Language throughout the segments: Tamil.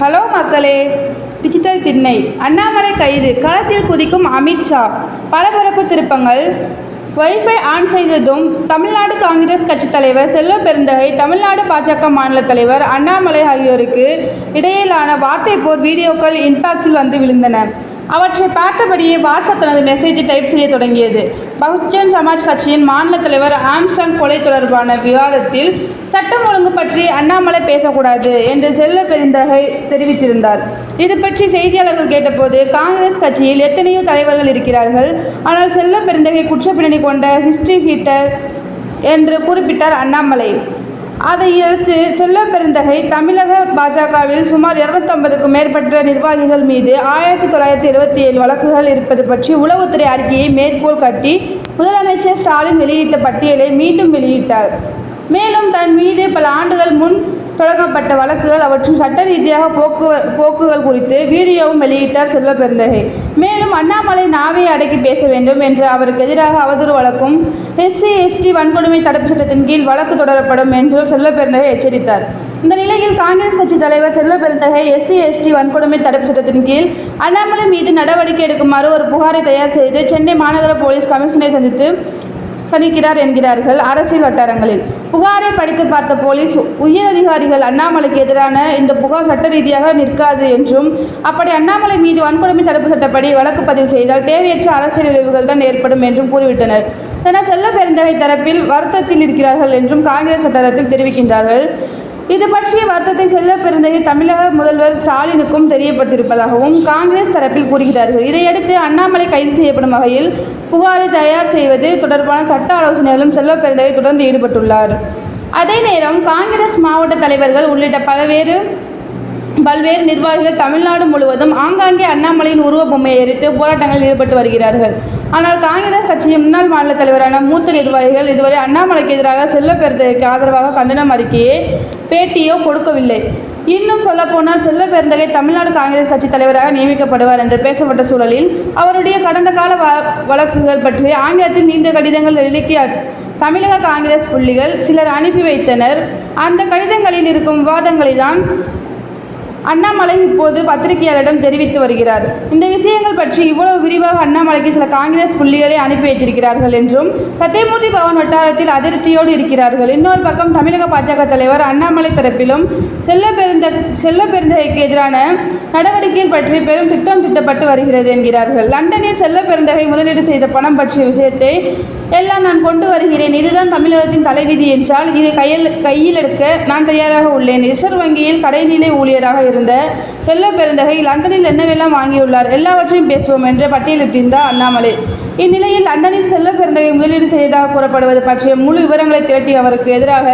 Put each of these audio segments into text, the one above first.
ஹலோ மக்களே டிஜிட்டல் திண்ணை. அண்ணாமலை கைது. களத்தில் குதிக்கும் அமித்ஷா பரபரப்பு திருப்பங்கள். வைஃபை ஆன் செய்ததும் தமிழ்நாடு காங்கிரஸ் கட்சித் தலைவர் செல்வ பெருந்தகை தமிழ்நாடு பாஜக மாநில தலைவர் அண்ணாமலை ஆகியோருக்கு இடையிலான வார்த்தை போர் வீடியோக்கள் இன்பாக்ஸில் வந்து விழுந்தன. அவற்றை பார்த்தபடியே வாட்ஸ்அப் தனது மெசேஜை டைப் செய்ய தொடங்கியது. பகுஜன் சமாஜ் கட்சியின் மாநில தலைவர் ஆம்ஸ்டாங் கொலை தொடர்பான விவாதத்தில் சட்டம் ஒழுங்கு பற்றி அண்ணாமலை பேசக்கூடாது என்று செல்ல பெருந்தகை தெரிவித்திருந்தார். இது பற்றி செய்தியாளர்கள் கேட்டபோது காங்கிரஸ் கட்சியில் எத்தனையோ தலைவர்கள் இருக்கிறார்கள். ஆனால் செல்ல பெருந்தகை குற்றப்பின்னணி கொண்ட ஹிஸ்டரி ஹீட்டர் என்று குறிப்பிட்டார் அண்ணாமலை. அதையடுத்து செல்ல பெருந்தகை தமிழக பாஜகவில் சுமார் இருநூத்தம்பதுக்கும் மேற்பட்ட நிர்வாகிகள் மீது ஆயிரத்தி தொள்ளாயிரத்தி எழுபத்தி ஏழு வழக்குகள் இருப்பது பற்றி உளவுத்துறை அறிக்கையை மேற்கோள் கட்டி முதலமைச்சர் ஸ்டாலின் வெளியிட்ட பட்டியலை மீண்டும் வெளியிட்டார். மேலும் தன் மீது பல ஆண்டுகள் முன் தொடங்கப்பட்ட வழக்குகள் அவற்றின் சட்ட ரீதியாக போக்கு போக்குகள் குறித்து வீடியோவும் வெளியிட்டார் செல்வ பெருந்தகை. மேலும் அண்ணாமலை நாவை அடக்கி பேச வேண்டும் என்று அவருக்கு எதிராக அவதூறு வழக்கும் எஸ்சி எஸ்டி வன்கொடுமை தடுப்பு சட்டத்தின் கீழ் வழக்கு தொடரப்படும் என்று செல்வ பெருந்தகை எச்சரித்தார். இந்த நிலையில் காங்கிரஸ் கட்சி தலைவர் செல்வ பெருந்தகை எஸ்சி எஸ்டி வன்கொடுமை தடுப்பு சட்டத்தின் கீழ் அண்ணாமலை மீது நடவடிக்கை எடுக்குமாறு ஒரு புகாரை தயார் செய்து சென்னை மாநகர போலீஸ் கமிஷனை சந்தித்து சந்திக்கிறார் என்கிறார்கள் அரசியல் வட்டாரங்களில். புகாரை படித்து பார்த்த போலீஸ் உயரதிகாரிகள் அண்ணாமலைக்கு எதிரான இந்த புகார் சட்ட ரீதியாக நிற்காது என்றும் அப்படி அண்ணாமலை மீது வன்கொடுமை தடுப்பு சட்டப்படி வழக்கு பதிவு செய்தால் தேவையற்ற அரசியல் விளைவுகள் தான் ஏற்படும் என்றும் கூறிவிட்டனர். என செல்ல பெருந்தகை தரப்பில் வருத்தத்தில் இருக்கிறார்கள் என்றும் காங்கிரஸ் வட்டாரத்தில் தெரிவிக்கின்றார்கள். இது பற்றிய வருத்தத்தை செல்ல பெருந்தகை தமிழக முதல்வர் ஸ்டாலினுக்கும் தெரியப்பட்டிருப்பதாகவும் காங்கிரஸ் தரப்பில் கூறுகிறார்கள். இதையடுத்து அண்ணாமலை கைது செய்யப்படும் வகையில் புகாரை தயார் செய்வது தொடர்பான சட்ட ஆலோசனைகளும் செல்வ பிறந்தவை தொடர்ந்து ஈடுபட்டுள்ளார். அதே நேரம் காங்கிரஸ் மாவட்ட தலைவர்கள் உள்ளிட்ட பல்வேறு பல்வேறு நிர்வாகிகள் தமிழ்நாடு முழுவதும் ஆங்காங்கே அண்ணாமலையின் உருவ பொம்மையை எரித்து போராட்டங்களில் ஈடுபட்டு வருகிறார்கள். ஆனால் காங்கிரஸ் கட்சியின் முன்னாள் மாநில தலைவரான மூத்த நிர்வாகிகள் இதுவரை அண்ணாமலைக்கு எதிராக செல்ல பெருந்தகைக்கு ஆதரவாக கண்டனம் அறிக்கையே பேட்டியோ கொடுக்கவில்லை. இன்னும் சொல்லப்போனால் செல்ல பெருந்தகை தமிழ்நாடு காங்கிரஸ் கட்சி தலைவராக நியமிக்கப்படுவார் என்று பேசப்பட்ட சூழலில் அவருடைய கடந்த கால வ- வழக்குகள் பற்றி ஆங்கிலத்தில் நீண்ட கடிதங்கள் எழுக்கிய தமிழக காங்கிரஸ் புள்ளிகள் சிலர் அனுப்பி வைத்தனர். அந்த கடிதங்களில் இருக்கும் விவாதங்களை தான் அண்ணாமலை இப்போது பத்திரிகையாளரிடம் தெரிவித்து வருகிறார். இந்த விஷயங்கள் பற்றி இவ்வளவு விரிவாக அண்ணாமலைக்கு சில காங்கிரஸ் புள்ளிகளை அனுப்பி வைத்திருக்கிறார்கள் என்றும் சத்தியமூர்த்தி பவன் வட்டாரத்தில் அதிருப்தியோடு இருக்கிறார்கள். இன்னொரு பக்கம் தமிழக பாஜக தலைவர் அண்ணாமலை தரப்பிலும் செல்ல பெருந்த செல்ல பெருந்தகைக்கு எதிரான நடவடிக்கைகள் பற்றி பெரும் திட்டம் திட்டப்பட்டு வருகிறது என்கிறார்கள். லண்டனில் செல்ல பெருந்தகை முதலீடு செய்த பணம் பற்றிய விஷயத்தை எல்லாம் நான் கொண்டு வருகிறேன். இதுதான் தமிழகத்தின் தலைவிதி என்றால் இதை கையில் கையில் எடுக்க நான் தயாராக உள்ளேன். ரிசர்வ் வங்கியில் கடைநிலை ஊழியராக இருந்த செல்ல பெருந்தகை லண்டனில் என்னவெல்லாம் வாங்கியுள்ளார்? எல்லாவற்றையும் பேசுவோம் என்று பட்டியலிட்டிருந்தார் அண்ணாமலை. இந்நிலையில் லண்டனில் செல்ல பெருந்தகை முதலீடு செய்ததாக கூறப்படுவது பற்றிய முழு விவரங்களை திரட்டி அவருக்கு எதிராக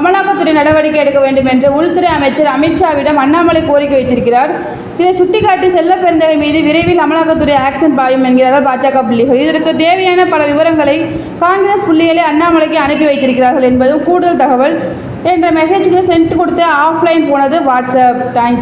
அமலாக்கத்துறை நடவடிக்கை எடுக்க வேண்டும் என்று உள்துறை அமைச்சர் அமித்ஷாவிடம் அண்ணாமலை கோரிக்கை வைத்திருக்கிறார். இதை சுட்டிக்காட்டி செல்ல பெருந்தகை மீது விரைவில் அமலாக்கத்துறை ஆக்ஷன் பாயும் என்கிறார்கள் பாஜக புள்ளிகள். இதற்கு தேவையான பல விவரங்களை காங்கிரஸ் புள்ளிகளை அண்ணாமலைக்கு அனுப்பி வைத்திருக்கிறார்கள் என்பதும் கூடுதல் தகவல். என்ற மெசேஜ்க்கு சென்ட் கொடுத்து ஆஃப்லைன் போனது வாட்ஸ்அப். Thank you